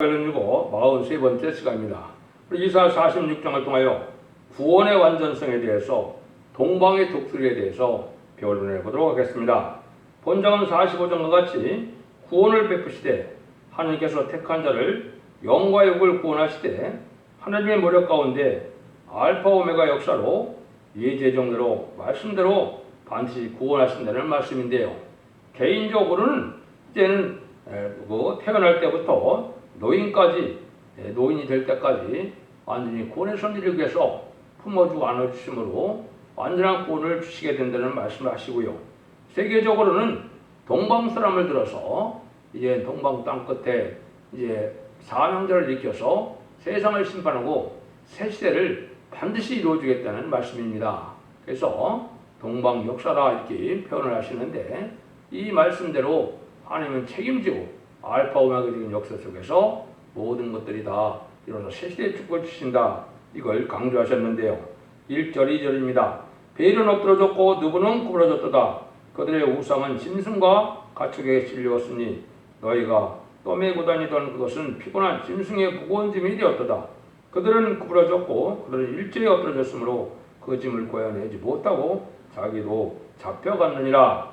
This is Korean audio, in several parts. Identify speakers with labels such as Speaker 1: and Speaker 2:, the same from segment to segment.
Speaker 1: 열리고 43번째 시간입니다. 이사 46장을 통하여 구원의 완전성에 대해서 동방의 독수리에 대해서 배워내 보도록 하겠습니다. 본장은 45장과 같이 구원을 베푸시되 하나님께서 택한 자를 영과 육을 구원하시되 하나님의 모력 가운데 알파 오메가 역사로 예제정대로 말씀대로 반드시 구원하신다는 말씀인데요. 개인적으로는 이제는 에, 그 태어날 때부터 노인까지 에, 노인이 될 때까지 완전히 구원의 선지를 위해서 품어주고 안아주심으로 완전한 구원을 주시게 된다는 말씀을 하시고요. 세계적으로는 동방 사람을 들어서 이제 동방 땅 끝에 이제 사명자를 일으켜서 세상을 심판하고 새 시대를 반드시 이루어주겠다는 말씀입니다. 그래서 동방 역사라 이렇게 표현을 하시는데 이 말씀대로 하나님은 책임지고 알파 오메가적인 역사 속에서 모든 것들이 다 이루어서 새 시대의 축복을 주신다. 이걸 강조하셨는데요. 1절 2절입니다. 베일은 엎드러졌고 누구는 구부러졌도다. 그들의 우상은 짐승과 가축에 실려왔으니 너희가 떠매고 다니던 그것은 피곤한 짐승의 무거운 짐이 되었도다. 그들은 구부러졌고 그들은 일제히 엎드러졌으므로 그 짐을 고여내지 못하고 자기도 잡혀갔느니라.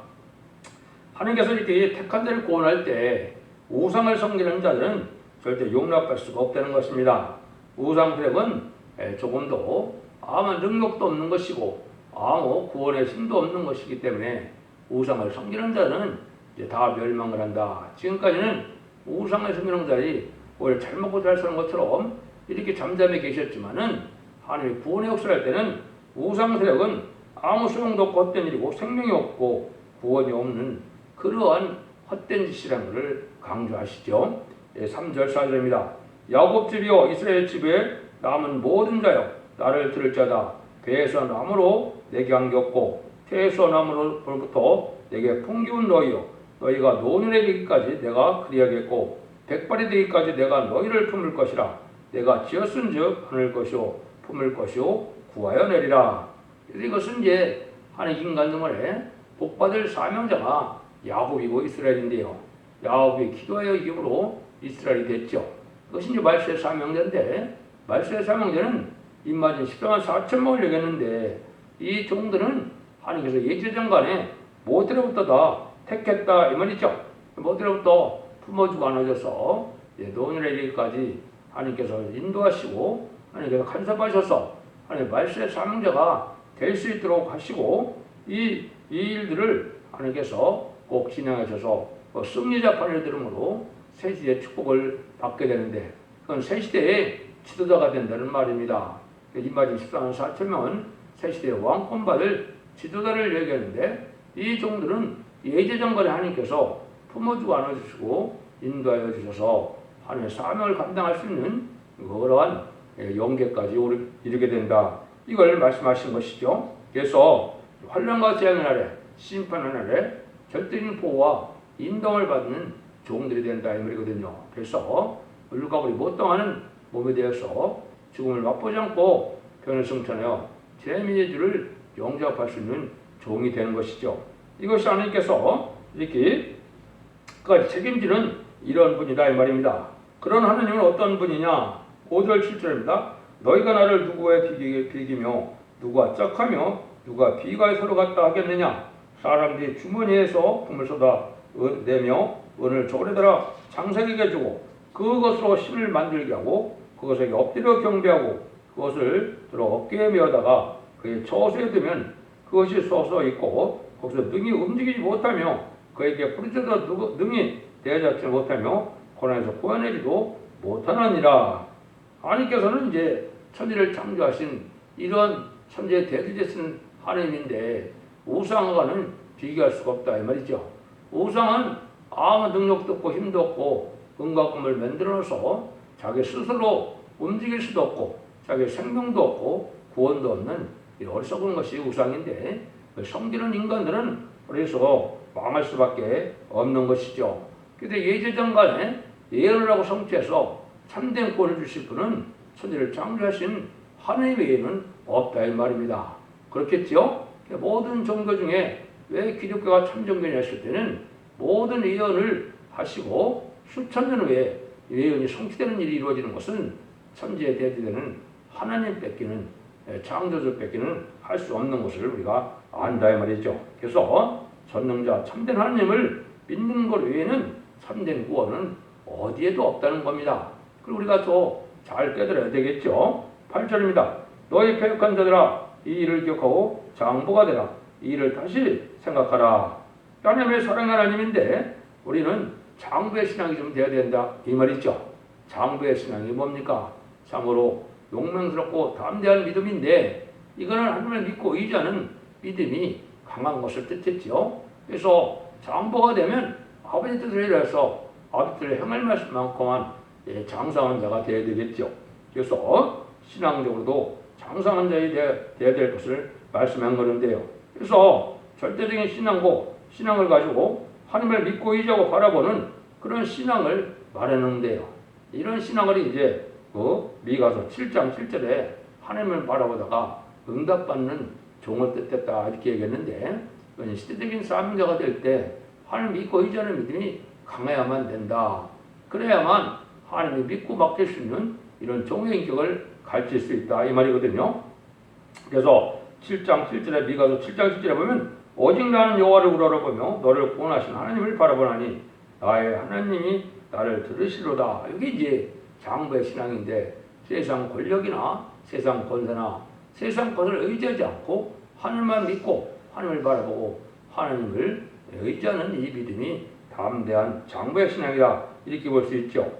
Speaker 1: 하나님께서 이렇게 택한 자를 구원할 때 우상을 섬기는 자들은 절대 용납할 수가 없다는 것입니다. 우상 폐역은 조금도 아무 능력도 없는 것이고 아무 구원의 힘도 없는 것이기 때문에 우상을 섬기는 자는 이제 다 멸망을 한다. 지금까지는 우상을 섬기는 자들이 오히려 잘 먹고 잘 사는 것처럼 이렇게 잠잠해 계셨지만은 하나님의 구원의 역사를 할 때는 우상 세력은 아무 소용도 없고 헛된 일이고 생명이 없고 구원이 없는 그러한 헛된 짓이라는 것을 강조하시죠. 예, 3절 4절입니다. 야곱 집이여 이스라엘 집에 남은 모든 자여 나를 들을 자다. 배에서 나무로 내게 안겼고 태에서 나무로부터 내게 풍기운 너희여 너희가 노년에 되기까지 내가 그리하겠고 백발이 되기까지 내가 너희를 품을 것이라 내가 지었은즉 하늘 것이요 품을 것이요 구하여 내리라. 이것은 이제 하나님 인간 등을에 복받을 사명자가 야곱이고 이스라엘인데요. 야곱이 기도하여 이후로 이스라엘이 됐죠. 그것이 이제 말세의 사명자인데 말세의 사명자는 입맞은 14만 4천명을 얘기했는데 이 종들은 하나님께서 예제장간에 모태로부터 다 택했다 이 말이죠. 모태로부터 품어주고 안아줘서 노년에 이르기까지 하나님께서 인도하시고 하나님께서 간섭하셔서 하나님 말세의 사명자가 될 수 있도록 하시고 이, 이 일들을 하나님께서 꼭 진행하셔서 그 승리자 판을 들음으로 새 시대의 축복을 받게 되는데 그건 새 시대의 지도자가 된다는 말입니다. 이마진 14만 4천 명은 새 시대의 왕권 받을 지도자를 얘기하는데 이 종들은 예제장관의 하나님께서 품어주고 안아주시고 인도하여 주셔서 하나님의 사명을 감당할 수 있는 그러한 영계까지 이르게 된다. 이걸 말씀하신 것이죠. 그래서 환란과 재앙의 날에 심판의 날에 보호와 인정을 받는 종들이 된다 이 말이거든요. 그래서 물과 우리 못당하는 몸에 대해서 죽음을 맛보지 않고 변을 성천하여 재미의 주를 영접할 수 있는 종이 되는 것이죠. 이것이 하나님께서 이렇게 까지 책임지는 이런 분이다 이 말입니다. 그런 하나님은 어떤 분이냐? 5절 7절입니다. 너희가 나를 누구에 비기, 비기며 누가 짝하며 누가 비가 서로 같다 하겠느냐? 사람들이 주머니에서 품을 쏟아 내며 은을 저울에다가 장사에게 주고 그것으로 실을 만들게 하고 그것에게 엎드려 경배하고 그것을 들어 어깨에 메어다가 그의 처소에 두면 그것이 솟아 있고 거기서 능히 움직이지 못하며 그에게 부르짖어도 능히 대잡지 못하며 고난에서 구해내지도 못하느니라. 하나님께서는 이제 천지를 창조하신 이러한 천지의 대주제신 하나님인데 우상과는 비교할 수가 없다 이 말이죠. 우상은 아무 능력도 없고 힘도 없고 은과 금을 만들어서 자기 스스로 움직일 수도 없고 자기 생명도 없고 구원도 없는 어리석은 것이 우상인데 성기는 인간들은 그래서 망할 수밖에 없는 것이죠. 근데 예제장간에 예언을 하고 성취해서 참된 구원을 주실 분은 천지를 창조하신 하나님 외에는 없다 이 말입니다. 그렇겠죠? 모든 종교 중에 왜 기독교가 참종교냐 했을 때는 모든 예언을 하시고 수천 년 후에 예언이 성취되는 일이 이루어지는 것은 천지에 대지되는 하나님 뺏기는 예, 창조주 뺏기는 할 수 없는 것을 우리가 안다 이 말이죠. 그래서 전능자 참된 하나님을 믿는 것 외에는 참된 구원은 어디에도 없다는 겁니다. 그리고 우리가 또잘 깨달아야 되겠죠. 8절입니다. 너희 패역한 자들아 이 일을 기억하고 장보가 되라. 이 일을 다시 생각하라. 하나님의 사랑 하나님인데 우리는 장부의 신앙이 좀 돼야 된다 이 말이죠. 장부의 신앙이 뭡니까? 참으로 용맹스럽고 담대한 믿음인데 이거는 하나님을 믿고 의지하는 믿음이 강한 것을 뜻했지요. 그래서 장보가 되면 아버지 뜻을 아버지 뜻을 행할 만큼만 예, 장성한 자가 되어야 되겠죠. 그래서 신앙적으로도 장성한 자이 되어야 될 것을 말씀한 거는데요. 그래서 절대적인 신앙고 신앙을 가지고 하나님을 믿고 의지하고 바라보는 그런 신앙을 말하는데요. 이런 신앙을 이제 그 미가서 7장 7절에 하나님을 바라보다가 응답받는 종을 뜻했다 이렇게 얘기했는데 시대적인 사명자가 될 때 하나님 믿고 의지하는 믿음이 강해야만 된다. 그래야만 하나님이 믿고 맡길 수 있는 이런 종의 인격을 가르칠 수 있다 이 말이거든요. 그래서 7장 7절에 미가서 7장 7절에 보면 오직 나는 여호와를 우러러보며 너를 구원하신 하나님을 바라보나니 나의 하나님이 나를 들으시로다. 이게 이제 장부의 신앙인데 세상 권력이나 세상 권세나 세상 것을 의지하지 않고 하늘만 믿고 하늘을 바라보고 하나님을 의지하는 이 믿음이 담대한 장부의 신앙이다. 이렇게 볼 수 있죠.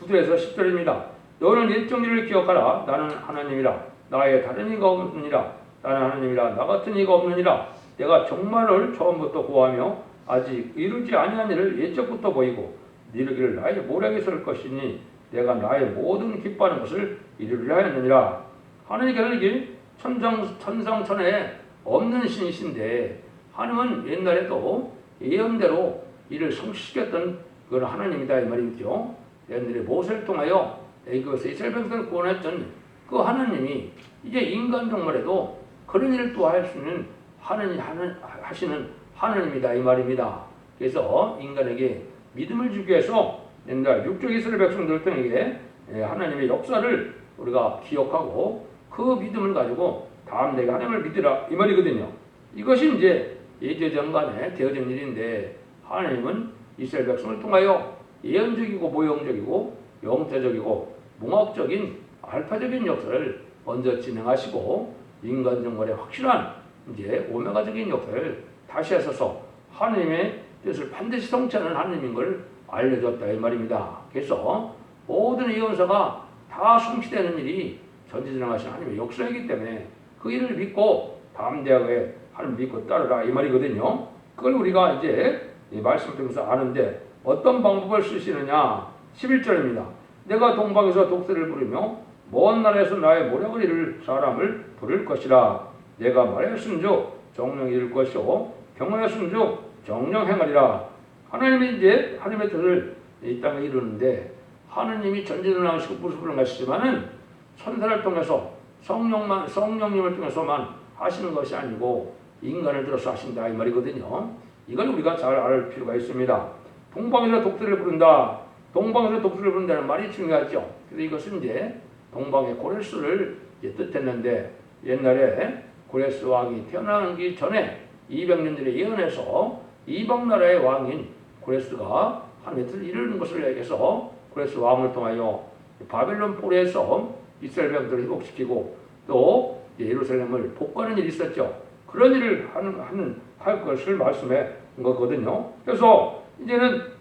Speaker 1: 9절에서 10절입니다. 너는 일정일을 기억하라. 나는 하나님이라. 나의 다른 이가 없느니라. 나는 하나님이라. 나 같은 이가 없느니라. 내가 정말을 처음부터 구하며 아직 이루지 아니한 일을 예적부터 보이고 이르기를 나의 모략에 설 것이니 내가 나의 모든 기뻐하는 것을 이루려 하였느니라. 하나님께서는 이게 천정, 천상천에 없는 신이신데 하나님은 옛날에도 예언대로 이를 성취시켰던 그런 하나님이다 이 말이죠. 옛날에 모세를 통하여 애굽에서 이스라엘 백성을 구원했던 그 하나님이 이제 인간 종말에도 그런 일을 또 할 수 있는 하나님 하는 하시는 하나님이다 이 말입니다. 그래서 인간에게 믿음을 주기 위해서 옛날 육족 이스라엘 백성들 등에게 예, 하나님의 역사를 우리가 기억하고 그 믿음을 가지고 다음 내가 하나님을 믿으라 이 말이거든요. 이것이 이제 예제전간에 되어진 일인데 하나님은 이스라엘 백성을 통하여 예언적이고 모형적이고 영태적이고 몽학적인 알파적인 역사를 먼저 진행하시고 인간 정말의 확실한 이제 오메가적인 역사를 다시 하셔서 하나님의 뜻을 반드시 성취하는 하나님인 걸 알려줬다 이 말입니다. 그래서 모든 예언서가 다 성취되는 일이 전지전능하신 하나님의 역사이기 때문에 그 일을 믿고 담대하게 하나님 믿고 따르라 이 말이거든요. 그걸 우리가 이제 이 말씀을 통해서 아는데 어떤 방법을 쓰시느냐 11절입니다. 내가 동방에서 독수리를 부르며 먼 나라에서 나의 모략을 사람을 부를 것이라 내가 말하였은즉 정령 이룰 것이요 경험하였은즉 정령 행하리라 하나님이 이제 하나님의 뜻을 이 땅에 이루는데 하나님이 전지전능하시고 무수불능하시지만은 천사를 통해서 성령만 성령님을 통해서만 하시는 것이 아니고 인간을 들어서 하신다 이 말이거든요. 이걸 우리가 잘 알 필요가 있습니다. 동방에서 독수리를 부른다. 동방에서 독수리를 부른다는 말이 중요하죠. 그래서 이것은 이제 동방의 고레스를 뜻했는데 옛날에 고레스 왕이 태어나기 전에 200년 전에 예언해서 이방 나라의 왕인 고레스가 하나님의 뜻을 이루는 것을 얘기해서 고레스 왕을 통하여 바벨론 포로에서 이스라엘 백성들을 회복시키고 또 예루살렘을 복구하는 일이 있었죠. 그런 일을 하는, 하는 할 것을 말씀해 거거든요. 그래서 이제는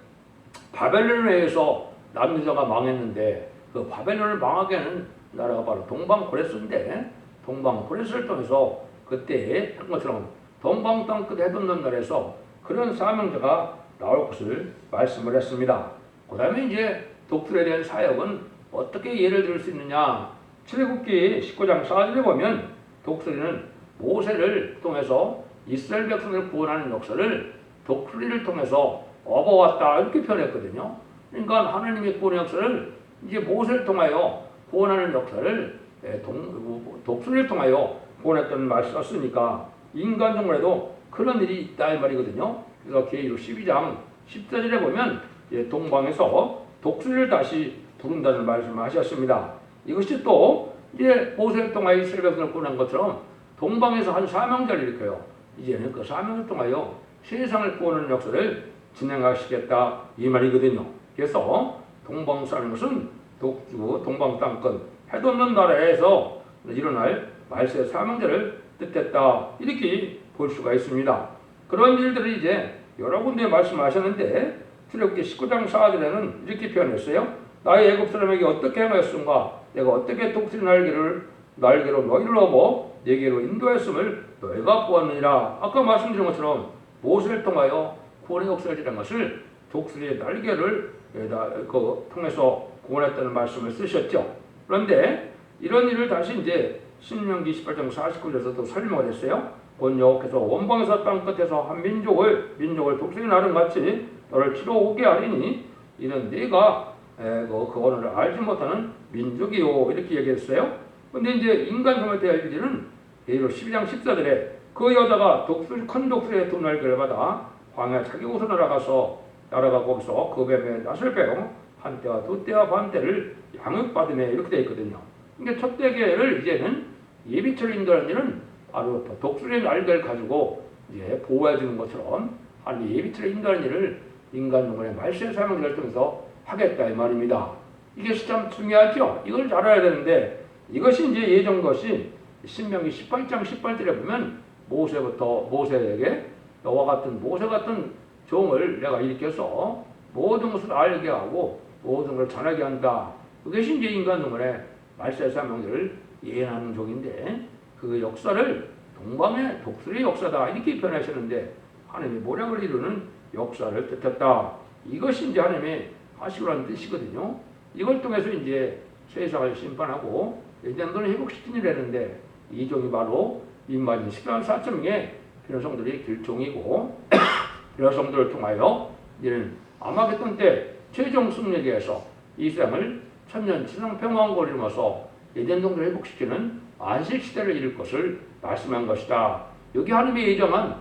Speaker 1: 바벨론에 의해서 남유다가 망했는데 그 바벨론을 망하게 하는 나라가 바로 동방 고레스인데 동방 고레스를 통해서 그때 한 것처럼 동방 땅끝 해돋는 날에서 그런 사명자가 나올 것을 말씀을 했습니다. 그 다음에 이제 독수리에 대한 사역은 어떻게 예를 들 수 있느냐 출애굽기 19장 4절에 보면 독수리는 모세를 통해서 이스라엘 백성을 구원하는 역사를 독수리를 통해서 업어왔다 이렇게 표현했거든요. 그러니까 하나님의 구원 역사를 이제 모세를 통하여 구원하는 역사를 예, 동, 독수리를 통하여 구원했던 말 썼으니까 인간 정말에도 그런 일이 있다 이 말이거든요. 그래서 계시록 12장 14절에 보면 동방에서 독수리를 다시 부른다는 말씀을 하셨습니다. 이것이 또 이제 모세를 통하여 이스라엘 백성을 구원한 것처럼 동방에서 한 사명자를 일으켜요. 이제는 그 사명을 통하여 세상을 구원하는 역사를 진행하시겠다 이 말이거든요. 그래서 동방사는 것은 독주 동방 땅끝 해도 없는 나라에서 일어날 말세 사명자를 뜻했다 이렇게 볼 수가 있습니다. 그런 일들을 이제 여러 군데 말씀하셨는데 출애굽기 19장 4절에는 이렇게 표현했어요. 나의 애굽 사람에게 어떻게 행하였은가? 내가 어떻게 독수리 날개를 날개로 너희를 업어 내게로 인도했음을 너희가 보았느니라. 아까 말씀드린 것처럼 모세를 통하여 구원의 지낸 것을 독수리의 날개를 그 통해서 구원했다는 말씀을 쓰셨죠. 그런데 이런 일을 다시 이제 신명기 18장 49절에서도 설명을 했어요. 곧 여호와께서 원방에서 땅 끝에서 한 민족을 민족을 독수리 나름 같이 너를 치러 오게 하리니 이는 네가 에, 그 그거를 알지 못하는 민족이요 이렇게 얘기했어요. 근데 이제 인간 대한 일들은 예로 12장 14절에 그 여자가 독수리 큰 독수리의 두 날개를 받아 광야 자기 곳으로 날아가서 날아가 거기서 그 뱀의 낯을 빼고 한 때와 두 때와 반 때를 양육받으며 이렇게 되어 있거든요. 그러니까 첫 대계를 이제는 예비처를 인도하는 일은 바로 독수리의 날개를 가지고 이제 보호해 주는 것처럼 한 예비처를 인도하는 일을 인간 동안의 말세 사명을 통해서 하겠다 이 말입니다. 이게 참 중요하죠. 이걸 잘 알아야 되는데 이것이 이제 예전 것이 신명기 18장 18절에 보면 모세부터 모세에게 너와 같은 모세 같은 종을 내가 일으켜서 모든 것을 알게 하고 모든 걸 전하게 한다. 그것이 이제 인간 동안의 말세 사 명들을 예언하는 종인데 그 역사를 동방의 독수리 역사다 이렇게 표현하셨는데 하나님의 모략을 이루는 역사를 뜻했다. 이것이 이제 하나님의 하시고라는 뜻이거든요. 이걸 통해서 이제 세상을 심판하고 예전도는 회복시킨 일을 했는데 이 종이 바로 인마진 14만 4천 명 의 변호성들이 길종이고 변호성들을 통하여 이는 아마겟돈 때 최종 승리에 의해서 이 세상을 천년 지상 평화왕국을 이루면서 예전동들을 회복시키는 안식시대를 이룰 것을 말씀한 것이다. 여기 하나님이 예정한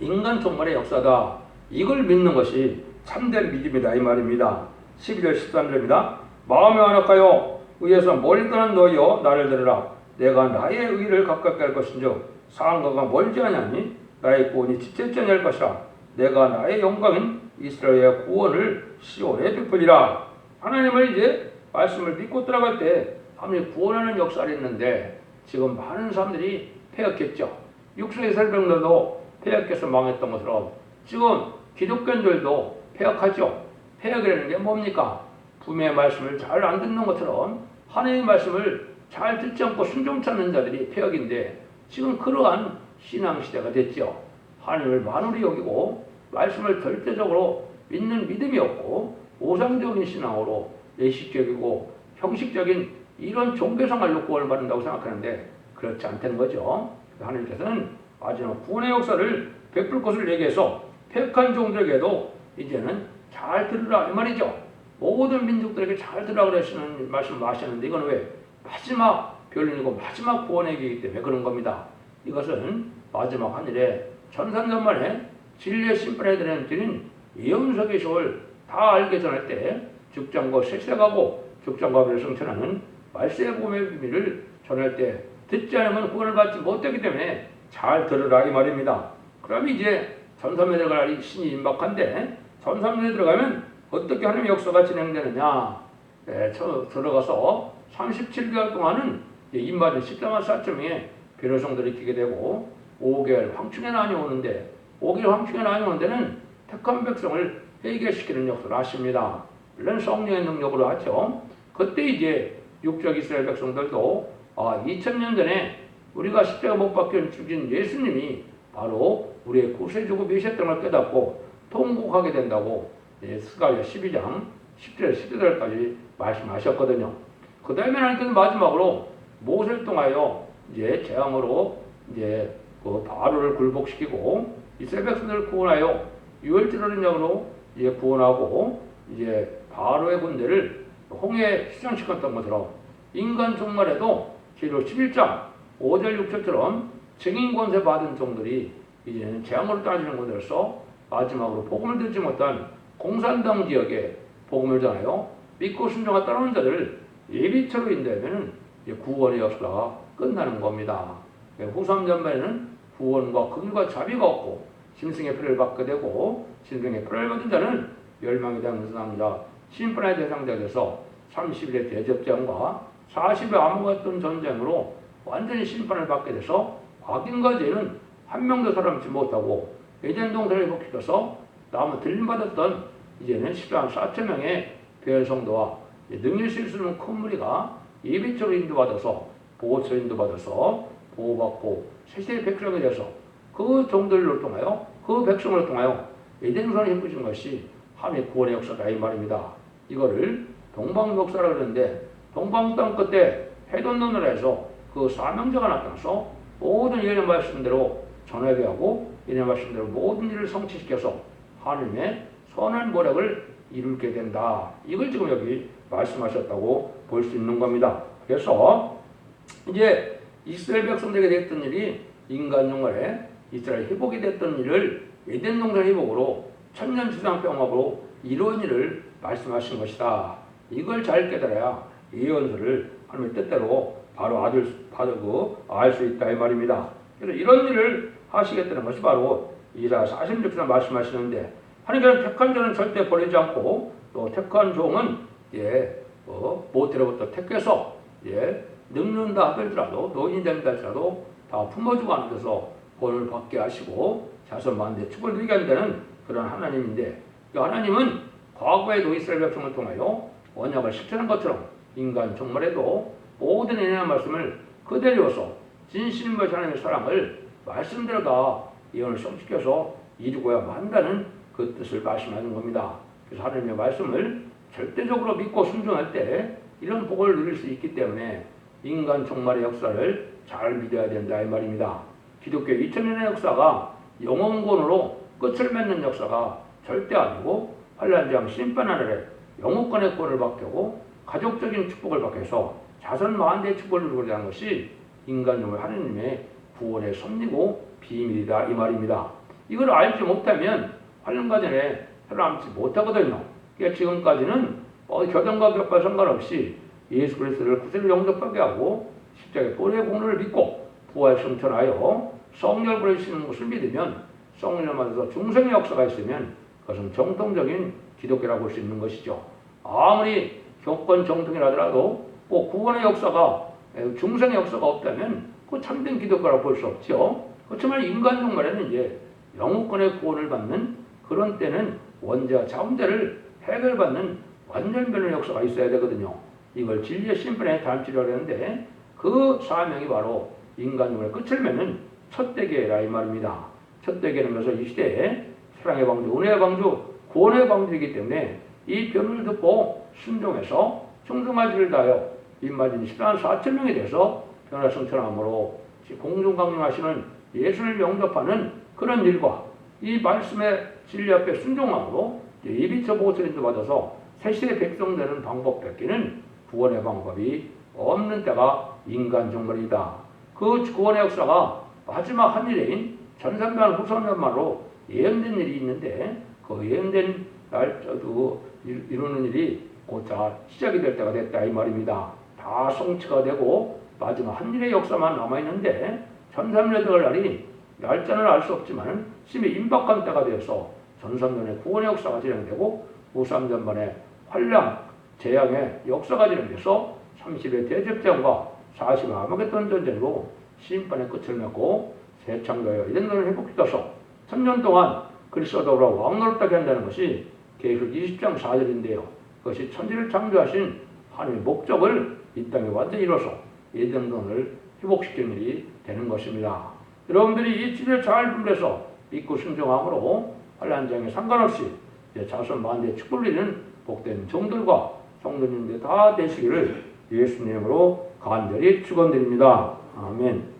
Speaker 1: 인간 종말의 역사다. 이걸 믿는 것이 참된 믿음이다 이 말입니다. 12절 13절입니다. 마음에 안악하여 의에서 멀리 떠난 너희여 나를 들으라. 내가 나의 의를 가깝게 할 것인즉 상가가 멀지 아니하니 나의 구원이 지체지 아니할 것이라. 내가 나의 영광인 이스라엘의 구원을 시온에 베풀리라. 하나님을 이제 말씀을 믿고 들어갈 때 하나님 구원하는 역사를 했는데 지금 많은 사람들이 폐역했죠. 육수의 설병들도 폐역해서 망했던 것처럼 지금 기독교인들도 폐역하죠. 폐역이라는 게 뭡니까? 부의 말씀을 잘 안 듣는 것처럼 하나님의 말씀을 잘 듣지 않고 순종치 않는 자들이 폐역인데 지금 그러한 신앙 시대가 됐죠. 하나님을 만으로 여기고 말씀을 절대적으로 믿는 믿음이 없고 오상적인 신앙으로 예식적이고 형식적인 이런 종교생활로 구원을 받는다고 생각하는데 그렇지 않다는 거죠. 하나님께서는 마지막 구원의 역사를 베풀 것을 얘기해서 폐역한 종들에게도 이제는 잘 들으라 이 말이죠. 모든 민족들에게 잘 들으라 그러시는 말씀을 하셨는데 이건 왜 마지막 변론이고 마지막 구원이기 때문에 그런 겁니다. 이것은 마지막 하늘에 천삼년 만에 진리의 심판에 대한 드린 예언석의 시을 다 알게 전할 때 죽장과 세세가고 죽장과 배를 성천하는 말세의 복음의 비밀을 전할 때 듣지 않으면 구원을 받지 못하기 때문에 잘 들으라 이 말입니다. 그럼 이제 전삼에 들어갈 신이 임박한데 전삼년에 들어가면 어떻게 하나님의 역사가 진행되느냐 네, 저 들어가서 37개월 동안은 임마진 14만 4천 명의 변호성들이 끼게 되고 5개월 황충에 나뉘오는데 5개월 황충에 나뉘오는 데는 택한 백성을 회개시키는 역사를 하십니다. 물론 성령의 능력으로 하죠. 그때 이제 육적 이스라엘 백성들도 아, 2000년 전에 우리가 십자가 못 박혀 죽인 예수님이 바로 우리의 구세주고 계셨던 걸 깨닫고 통곡하게 된다고 예, 스가랴 12장 10절 11절까지 말씀하셨거든요. 그 다음에 하나님께서 마지막으로 모세를 통하여 이제 재앙으로 이제 그 바로를 굴복시키고 이스라엘 백성들을 구원하여 유월절하는 역으로 이제 구원하고 이제 바로의 군대를 홍해에 수장시켰던 것처럼 인간 종말에도 제로 11장 5절 6절처럼 증인 권세 받은 종들이 이제는 재앙으로 따지는 것으로서 마지막으로 복음을 듣지 못한 공산당 지역에 복음을 전하여 믿고 순종하 따르는 자들을 예비처로 인도하면 구원의 역사가 끝나는 겁니다. 후삼 전반에는 구원과 긍휼과 자비가 없고 짐승의 피를 받게 되고 짐승의 피를 받은 자는 멸망에 대한 무상자 심판의 대상자 돼서 30일의 대접전과 40일 아무것도 전쟁으로 완전히 심판을 받게 돼서 악인과 죄는 한 명도 살아남지 못하고 에덴 동산을 복시켜서 남은 들림받았던 이제는 10만 4천 명의 배성도와 능력 실수는 큰 무리가 예비적으로 인도받아서 보호처 인도받아서 보호받고 세세의 백성이 돼서 그 종들을 통하여 그 백성을 통하여 에덴산을 힘부신 것이 하나님의 구원의 역사다 이 말입니다. 이거를 동방 역사라 그러는데 동방 땅 끝에 해돋는 나라에서 그 사명자가 나타나서 모든 예언의 말씀대로 전하게 하고 예언의 말씀대로 모든 일을 성취시켜서 하나님의 선한 모략을 이룰게 된다. 이걸 지금 여기 말씀하셨다고 볼 수 있는 겁니다. 그래서 이제 이스라엘 백성들에게 됐던 일이 인간 영혼에 이스라엘 회복이 됐던 일을 에덴 동산 회복으로 천년 주상 병합으로 이루어진 일을 말씀하신 것이다. 이걸 잘 깨달아야 예언서를 하나님의 뜻대로 바로 아들 바르고 알 수 있다 이 말입니다. 그래서 이런 일을 하시겠다는 것이 바로 이사 46절 말씀하시는데 하나님께는 택한 자는 절대 버리지 않고 또 택한 종은 예, 어, 모태로부터 택해서 예, 늙는다 하더라도 노인이 된다 할지라도 다 품어주고 하는 데서 본을 받게 하시고 자손 만대 축을 누리게 한다는 그런 하나님인데 그 하나님은 과거에도 이스라엘 백성을 통하여 언약을 실천한 것처럼 인간 정말에도 모든 은혜의 말씀을 그대로서 진실과 하나님의 사랑을 말씀대로 다 예언을 성취해서 이루고야 한다는 그 뜻을 말씀하는 겁니다. 그래서 하나님의 말씀을 절대적으로 믿고 순종할 때 이런 복을 누릴 수 있기 때문에 인간 종말의 역사를 잘 믿어야 된다 이 말입니다. 기독교 2000년의 역사가 영원권으로 끝을 맺는 역사가 절대 아니고 환란장 심판하늘에 영국권의 권을 받게 고 가족적인 축복을 받게 해서 자선 만대의 축복을 누리게 한 것이 인간용을 하느님의 구원의 섭리고 비밀이다 이 말입니다. 이걸 알지 못하면 환란가 전에 살아남지 못하거든요. 그러니까 지금까지는 어, 교단과 격과 상관없이 예수 그리스도를 구세를 영접하게 하고 십자가의 보의 공로를 믿고 부활 성천하여 성령을 보내시는 것을 믿으면 성령을 받아서 중생의 역사가 있으면 그것은 정통적인 기독교라고 볼 수 있는 것이죠. 아무리 교권 정통이라 하더라도 꼭 구원의 역사가 중생의 역사가 없다면 그 참된 기독교라고 볼 수 없죠. 그렇지만 인간 종말에는 이제 영웅권의 구원을 받는 그런 때는 원죄와 자원죄를 해결받는 완전변의 역사가 있어야 되거든요. 이걸 진리의 심판의 단치라고 하는데 그 사명이 바로 인간용의 끝을 맺는 첫 대계라 이 말입니다. 첫 대계는 그래서 이 시대에 사랑의 방주, 은혜의 방주, 구원의 방주이기 때문에 이 변을 듣고 순종해서 충성하지를 다하여 입맞은 14만 4천 명에 대해서 변화 성천함으로 공중 강림하시는 예수를 영접하는 그런 일과 이 말씀의 진리 앞에 순종함으로 예비처 보호처인도 받아서 새시대 백성 되는 방법 뺏기는 구원의 방법이 없는 때가 인간 정말이다. 그 구원의 역사가 마지막 한 일인 전산만 후선만으로 예언된 일이 있는데 그 예언된 날짜도 이루는 일이 곧다 시작이 될 때가 됐다 이 말입니다. 다 성취가 되고 마지막 한 일의 역사만 남아 있는데 전삼년들 날이 날짜는 알 수 없지만 심히 임박한 때가 되어서 전삼년의 구원의 역사가 진행되고 우삼전반의 환랑 재앙의 역사가 진행돼서 30의 대접전과 40의 아마겟돈 전쟁으로 심판의 끝을 맺고 새 창조하여 이den들을 회복시켜서 천년 동안 그리스도로 왕노릇하게 한다는 것이 계속 20장 4절인데요. 그것이 천지를 창조하신 하나님의 목적을 이 땅에 완전히 이뤄서 예정론을 회복시키는 일이 되는 것입니다. 여러분들이 이 진리를 잘 분별해서 믿고 순종함으로 환란장에 상관없이 자손 만대 축복리는 복된 종들과 성도님들 다 되시기를 예수님으로 간절히 축원드립니다. 아멘.